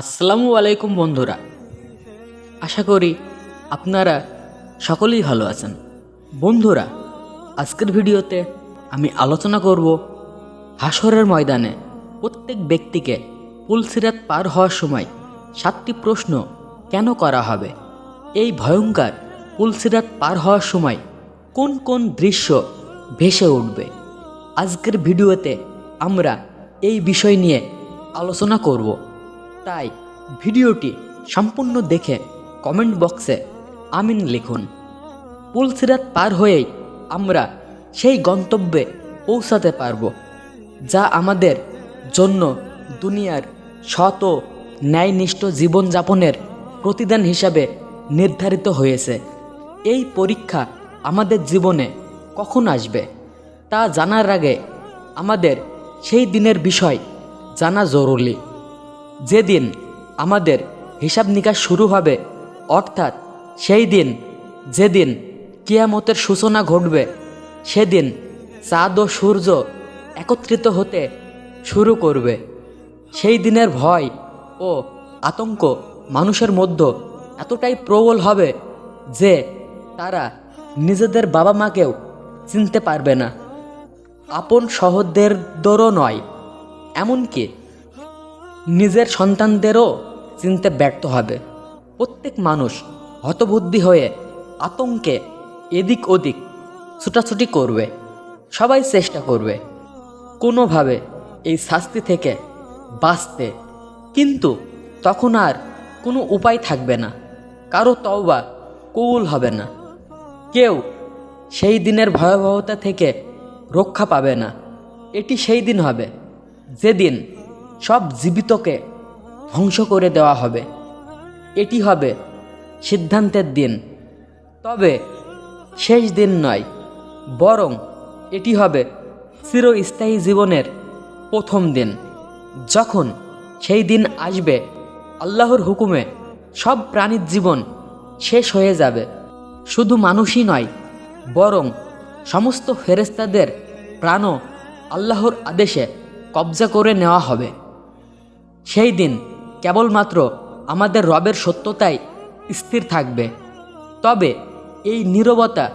আসসালামু আলাইকুম বন্ধুরা। আশা করি আপনারা সকলেই ভালো আছেন। বন্ধুরা, আজকের ভিডিওতে আমি আলোচনা করব হাসরের ময়দানে প্রত্যেক ব্যক্তিকে পুলসিরাত পার হওয়ার সময় সাতটি প্রশ্ন কেন করা হবে? এই ভয়ঙ্কর পুলসিরাত পার হওয়ার সময় কোন কোন দৃশ্য ভেসে উঠবে? আজকের ভিডিওতে আমরা এই বিষয় নিয়ে আলোচনা করব। তাই ভিডিওটি সম্পূর্ণ দেখে কমেন্ট বক্সে আমিন লিখুন। পুলসিরাত পার হয়েই আমরা সেই গন্তব্যে পৌঁছাতে পারব, যা আমাদের জন্য দুনিয়ার শত ন্যায়নিষ্ঠ জীবনযাপনের প্রতিদান হিসাবে নির্ধারিত হয়েছে। এই পরীক্ষা আমাদের জীবনে কখন আসবে, তা জানার আগে আমাদের সেই দিনের বিষয় জানা জরুরি। যেদিন আমাদের হিসাব নিকাশ শুরু হবে, অর্থাৎ সেই দিন, যেদিন কিয়ামতের সূচনা ঘটবে, সেদিন চাঁদ ও সূর্য একত্রিত হতে শুরু করবে। সেই দিনের ভয় ও আতঙ্ক মানুষের মধ্যে এতটাই প্রবল হবে যে তারা নিজেদের বাবা মাকেও চিনতে পারবে না। আপন সহোদরদেরও নয়, এমনকি নিজের সন্তানদেরও চিনতে ব্যর্থ হবে। প্রত্যেক মানুষ হতবুদ্ধি হয়ে আতঙ্কে এদিক ওদিক ছুটাছুটি করবে, সবাই চেষ্টা করবে। কোনোভাবে এই শাস্তি থেকে বাঁচতে। কিন্তু তখন আর কোনো উপায় থাকবে না। কারও তওবা কবুল হবে না। কেউ সেই দিনের ভয়াবহতা থেকে রক্ষা পাবে না। এটি সেই দিন হবে যেদিন সব জীবিতকে ধ্বংস করে দেওয়া হবে। এটি হবে সিদ্ধান্তের দিন। তবে শেষ দিন নয়, বরং এটি হবে চিরস্থায়ী জীবনের প্রথম দিন। যখন সেই দিন আসবে, আল্লাহর হুকুমে সব প্রাণীর জীবন শেষ হয়ে যাবে। শুধু মানুষই নয়, বরং সমস্ত ফেরেস্তাদের প্রাণও আল্লাহর আদেশে কবজা করে নেওয়া হবে। সেই দিন কেবলমাত্র আমাদের রবের সত্যতাই স্থির থাকবে। তবে এই নীরবতা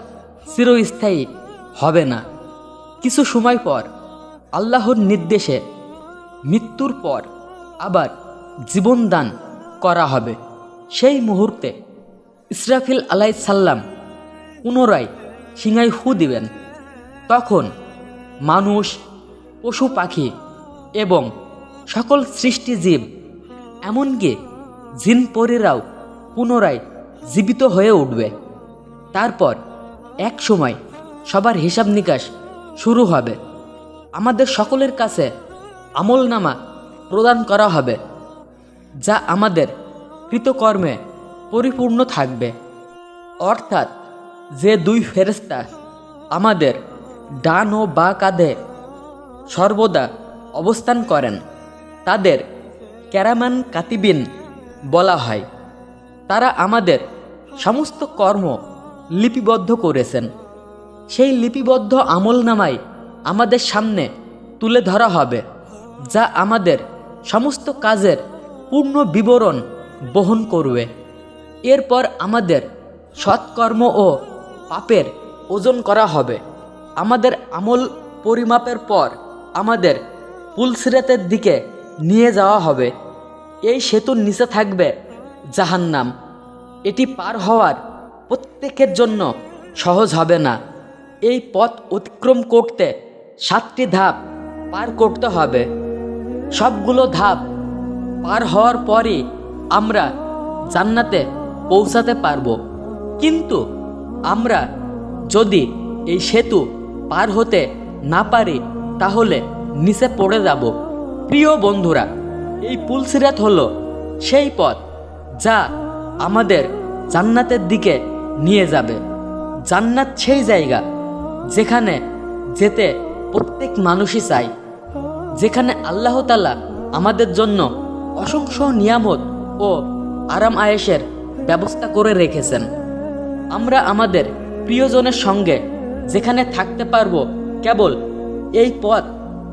চিরস্থায়ী হবে না। কিছু সময় পর আল্লাহর নির্দেশে মৃত্যুর পর আবার জীবনদান করা হবে। সেই মুহূর্তে ইসরাফিল আলাই সাল্লাম পুনরায় সিংহাই হু দিবেন। তখন মানুষ, পশু পাখি এবং সকল সৃষ্টি জীব, এমনকি জিন পরীরাও পুনরায় জীবিত হয়ে উঠবে। তারপর এক সময় সবার হিসাব নিকাশ শুরু হবে। আমাদের সকলের কাছে আমল নামা প্রদান করা হবে, যা আমাদের কৃতকর্মে পরিপূর্ণ থাকবে। অর্থাৎ যে দুই ফেরেস্তা আমাদের ডান ও বা কাঁধে সর্বদা অবস্থান করেন তাদের ক্যারামান কাতিবিন বলা হয়। তারা আমাদের সমস্ত কর্ম লিপিবদ্ধ করেছেন। সেই লিপিবদ্ধ আমল নামাই আমাদের সামনে তুলে ধরা হবে, যা আমাদের সমস্ত কাজের পূর্ণ বিবরণ বহন করবে। এরপর আমাদের সৎকর্ম ও পাপের ওজন করা হবে। আমাদের আমল পরিমাপের পর আমাদের পুলসিরাতের দিকে নিয়ে যাওয়া হবে। এই সেতুর নিচে থাকবে জাহান্নাম। এটি পার হওয়ার প্রত্যেকের জন্য সহজ হবে না। এই পথ অতিক্রম করতে সাতটি ধাপ পার করতে হবে। সবগুলো ধাপ পার হওয়ার পরই আমরা জান্নাতে পৌঁছাতে পারব। কিন্তু আমরা যদি এই সেতু পার হতে না পারি, তাহলে নিচে পড়ে যাব। প্রিয় বন্ধুরা, এই পুলসিরাত হলো সেই পথ যা আমাদের জান্নাতের দিকে নিয়ে যাবে। জান্নাত সেই জায়গা যেখানে যেতে প্রত্যেক মানুষই চায়, যেখানে আল্লাহ তালা আমাদের জন্য অসংখ্য নিয়ামত ও আরাম আয়েসের ব্যবস্থা করে রেখেছেন। আমরা আমাদের প্রিয়জনের সঙ্গে যেখানে থাকতে পারব কেবল এই পথ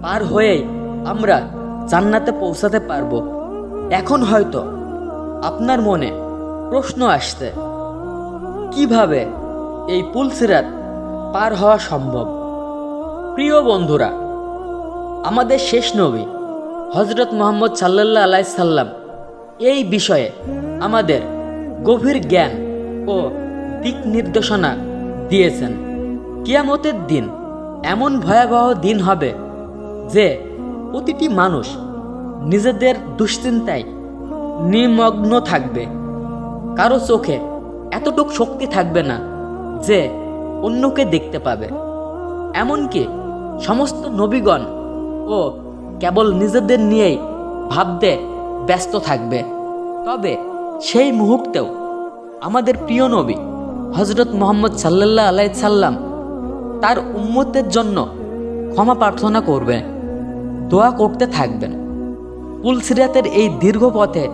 পার হয়েই আমরা জান্নাতে পৌঁছাতে পারব। এখন হয়তো আপনার মনে প্রশ্ন আসছে, কীভাবে এই পুলসিরাত পার হওয়া সম্ভব? প্রিয় বন্ধুরা, আমাদের শেষ নবী হজরত মোহাম্মদ সাল্লাল্লাহ আলাই সাল্লাম এই বিষয়ে আমাদের গভীর জ্ঞান ও দিক নির্দেশনা দিয়েছেন। কিয়ামতের দিন এমন ভয়াবহ দিন হবে যে প্রতিটি মানুষ নিজেদের দুশ্চিন্তায় নিমগ্ন থাকবে। কারও চোখে এতটুক শক্তি থাকবে না যে অন্যকে দেখতে পাবে। এমনকি সমস্ত নবীগণ ও কেবল নিজেদের নিয়েই ভাবতে ব্যস্ত থাকবে। তবে সেই মুহূর্তেও আমাদের প্রিয় নবী হজরত মোহাম্মদ সাল্লাল্লাহ আলাই সাল্লাম তার উম্মতের জন্য ক্ষমা প্রার্থনা করবেন দোয়া করতে থাকবেন। পুলসিরাতের এই দীর্ঘ পথে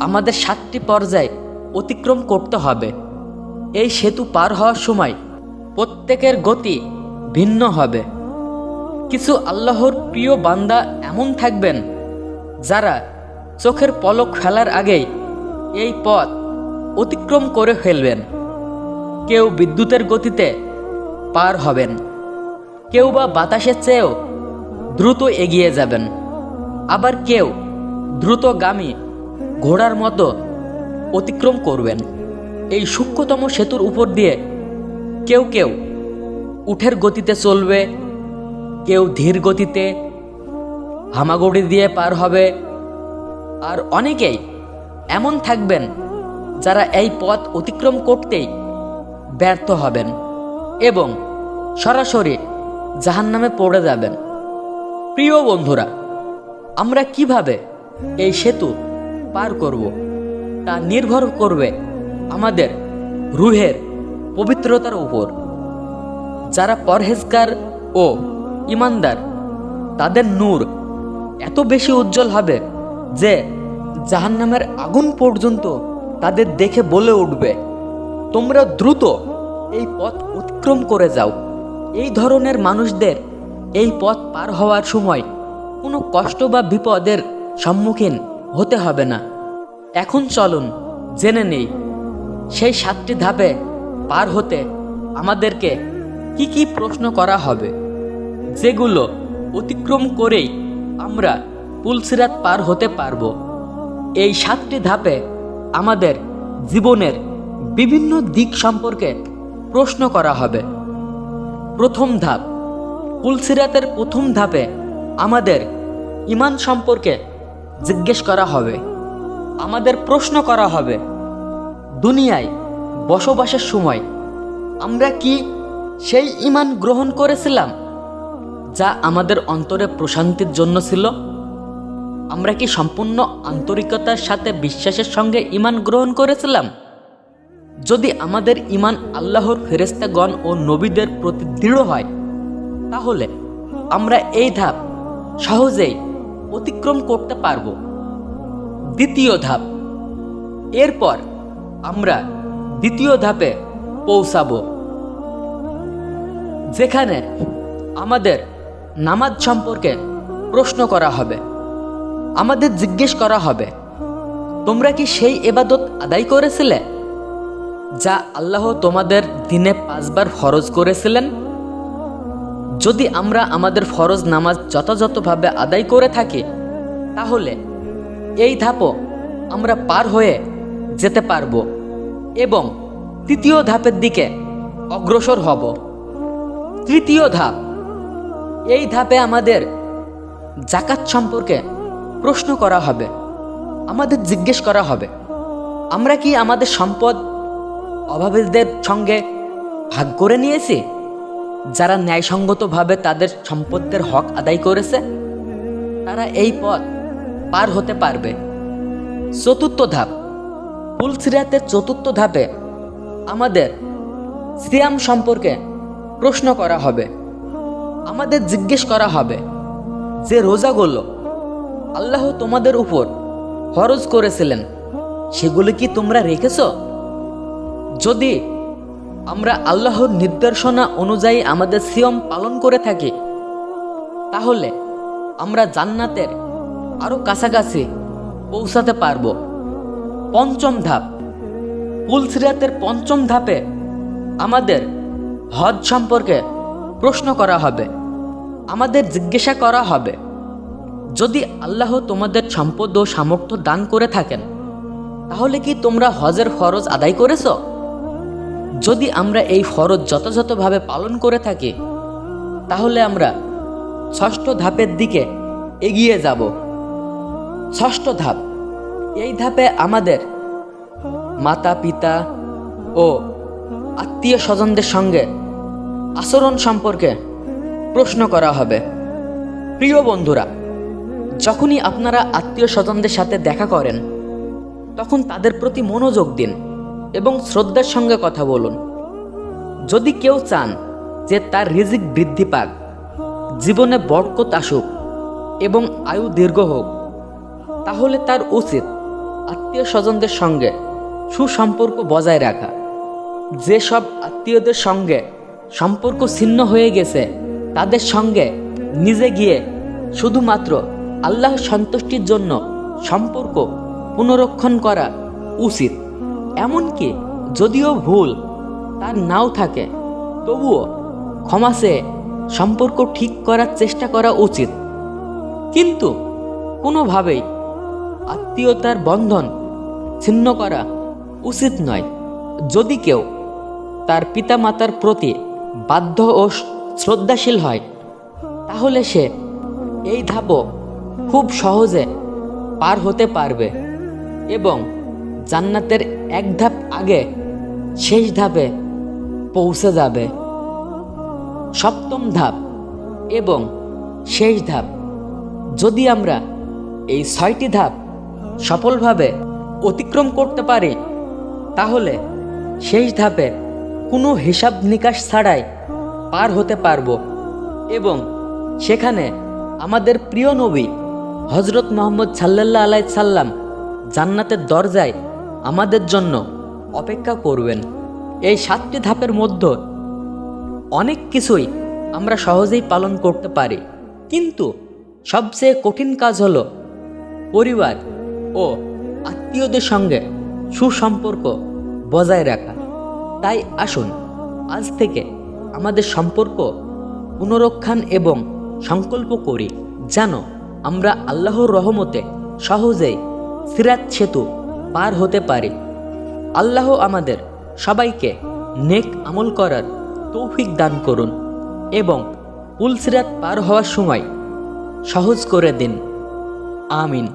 আমাদের সাতটি পর্যায় অতিক্রম করতে হবে। এই সেতু পার হওয়ার সময় প্রত্যেকের গতি ভিন্ন হবে। কিছু আল্লাহর প্রিয় বান্দা এমন থাকবেন যারা চোখের পলক ফেলার আগেই এই পথ অতিক্রম করে ফেলবেন। কেউ বিদ্যুতের গতিতে পার হবেন। কেউ বা বাতাসের চেয়েও দ্রুত এগিয়ে যাবেন। আবার কেউ দ্রুতগামী ঘোড়ার মতো অতিক্রম করবেন। এই সূক্ষ্মতম সেতুর উপর দিয়ে কেউ কেউ উঠের গতিতে চলবে, কেউ ধীর গতিতে হামাগুড়ি দিয়ে পার হবে। আর অনেকেই এমন থাকবেন যারা এই পথ অতিক্রম করতেই ব্যর্থ হবেন এবং সরাসরি জাহান্নামে পড়ে যাবেন। প্রিয় বন্ধুরা, আমরা কীভাবে এই সেতু পার করব তা নির্ভর করবে আমাদের রুহের পবিত্রতার উপর। যারা পরহেজগার ও ইমানদার, তাদের নূর এত বেশি উজ্জ্বল হবে যে জাহান্নামের আগুন পর্যন্ত তাদের দেখে বলে উঠবে, তোমরা দ্রুত এই পথ অতিক্রম করে যাও। এই ধরনের মানুষদের এই পথ পার হওয়ার সময় কোনো কষ্ট বা বিপদের সম্মুখীন হতে হবে না। এখন চলুন, জেনে নেই, সেই সাতটি ধাপে পার হতে আমাদেরকে কি কি প্রশ্ন করা হবে, যেগুলো অতিক্রম করেই আমরা পুলসিরাত পার হতে পারব। এই সাতটি ধাপে আমাদের জীবনের বিভিন্ন দিক সম্পর্কে প্রশ্ন করা হবে। প্রথম ধাপ পুলসিরাতের প্রথম ধাপে আমাদের ইমান সম্পর্কে জিজ্ঞেস করা হবে, আমাদের প্রশ্ন করা হবে, দুনিয়ায় বসবাসের সময় আমরা কি সেই ইমান গ্রহণ করেছিলাম যা আমাদের অন্তরে প্রশান্তির জন্য ছিল? আমরা কি সম্পূর্ণ আন্তরিকতার সাথে বিশ্বাসের সঙ্গে ইমান গ্রহণ করেছিলাম? যদি আমাদের ইমান আল্লাহর ফেরেস্তাগণ ও নবীদের প্রতি দৃঢ় হয় তাহলে আমরা এই ধাপ সহজেই অতিক্রম করতে পারব। দ্বিতীয় ধাপ। এরপর আমরা দ্বিতীয় ধাপে পৌঁছাব। যেখানে আমাদের নামাজ সম্পর্কে প্রশ্ন করা হবে। আমাদের জিজ্ঞেস করা হবে, তোমরা কি সেই এবাদত আদায় করেছিলে, যা আল্লাহ তোমাদের দিনে পাঁচবার ফরজ করেছিলেন? যদি আমরা আমাদের ফরজ নামাজ যথাযথভাবে আদায় করে থাকি, তাহলে এই ধাপও আমরা পার হয়ে যেতে পারব এবং তৃতীয় ধাপের দিকে অগ্রসর হব। তৃতীয় ধাপ, এই ধাপে আমাদের জাকাত সম্পর্কে প্রশ্ন করা হবে, আমাদের জিজ্ঞেস করা হবে, আমরা কি আমাদের সম্পদ অভাবীদের সঙ্গে ভাগ করে নিয়েছি? যারা ন্যায়সঙ্গতভাবে তাদের সম্পদের হক আদায় করেছে, তারা এই পথ পার হতে পারবে। চতুর্থ ধাপ। ফুলসিরাতের চতুর্থ ধাপে আমাদের সিয়াম সম্পর্কে প্রশ্ন করা হবে। আমাদের জিজ্ঞেস করা হবে যে রোজাগুলো আল্লাহ তোমাদের উপর ফরজ করেছিলেন, সেগুলি কি তোমরা রেখেছ? যদি আমরা আল্লাহর নির্দেশনা অনুযায়ী আমাদের সিয়ম পালন করে থাকি, তাহলে আমরা জান্নাতের আরও কাছাকাছি পৌঁছাতে পারব। পঞ্চম ধাপ, পুলসিরাতের পঞ্চম ধাপে আমাদের হজ সম্পর্কে প্রশ্ন করা হবে, আমাদের জিজ্ঞাসা করা হবে। যদি আল্লাহ তোমাদের সম্পদ ও সামর্থ্য দান করে থাকেন, তাহলে কি তোমরা হজের ফরজ আদায় করেছ? যদি আমরা এই ফরজ যথাযথভাবে পালন করে থাকি, তাহলে আমরা ষষ্ঠ ধাপের দিকে এগিয়ে যাব। ষষ্ঠ ধাপ, এই ধাপে আমাদের মাতা, পিতা ও আত্মীয় স্বজনদের সঙ্গে আচরণ সম্পর্কে প্রশ্ন করা হবে। প্রিয় বন্ধুরা, যখনই আপনারা আত্মীয় স্বজনদের সাথে দেখা করেন, তখন তাদের প্রতি মনোযোগ দিন। এবং শ্রদ্ধার সঙ্গে কথা বলুন। যদি কেউ চান যে তার রিজিক বৃদ্ধি পাক, জীবনে বরকত আসুক এবং আয়ু দীর্ঘ হোক, তাহলে তার উচিত আত্মীয় স্বজনদের সঙ্গে সুসম্পর্ক বজায় রাখা। যেসব আত্মীয়দের সঙ্গে সম্পর্ক ছিন্ন হয়ে গেছে, তাদের সঙ্গে নিজে গিয়ে শুধুমাত্র আল্লাহ সন্তুষ্টির জন্য সম্পর্ক পুনরক্ষণ করা উচিত। এমনকি যদিও ভুল, তার নাও থাকে, তবুও ক্ষমা চেয়ে সম্পর্ক ঠিক করার চেষ্টা করা উচিত। কিন্তু কোনোভাবেই আত্মীয়তার বন্ধন ছিন্ন করা উচিত নয়। যদি কেউ তার পিতামাতার প্রতি বাধ্য ও শ্রদ্ধাশীল হয়, তাহলে সে এই ধাপও খুব সহজে পার হতে পারবে এবং জান্নাতের এক ধাপ আগে, শেষ ধাপে পৌঁছে যাবে। সপ্তম ধাপ এবং শেষ ধাপ। যদি আমরা এই ছয়টি ধাপ সফলভাবে অতিক্রম করতে পারি, তাহলে শেষ ধাপে কোনো হিসাব নিকাশ ছাড়াই পার হতে পারব এবং সেখানে আমাদের প্রিয় নবী হজরত মোহাম্মদ সাল্লাল্লাহ আলাই সাল্লাম জান্নাতের দরজায় আমাদের জন্য অপেক্ষা করবেন। এই সাতটি ধাপের মধ্যে অনেক কিছুই আমরা সহজেই পালন করতে পারি। কিন্তু সবচেয়ে কঠিন কাজ হল পরিবার ও আত্মীয়দের সঙ্গে সুসম্পর্ক বজায় রাখা। তাই আসুন, আজ থেকে আমাদের সম্পর্ক পুনরক্ষণ এবং সংকল্প করি, যেন আমরা আল্লাহর রহমতে সহজেই সিরাত সেতু পার হতে পারি। আল্লাহ আমাদের সবাইকে নেক আমল করার তৌফিক দান করুন এবং পুলসিরাত পার হওয়ার সময় সহজ করে দিন। আমিন।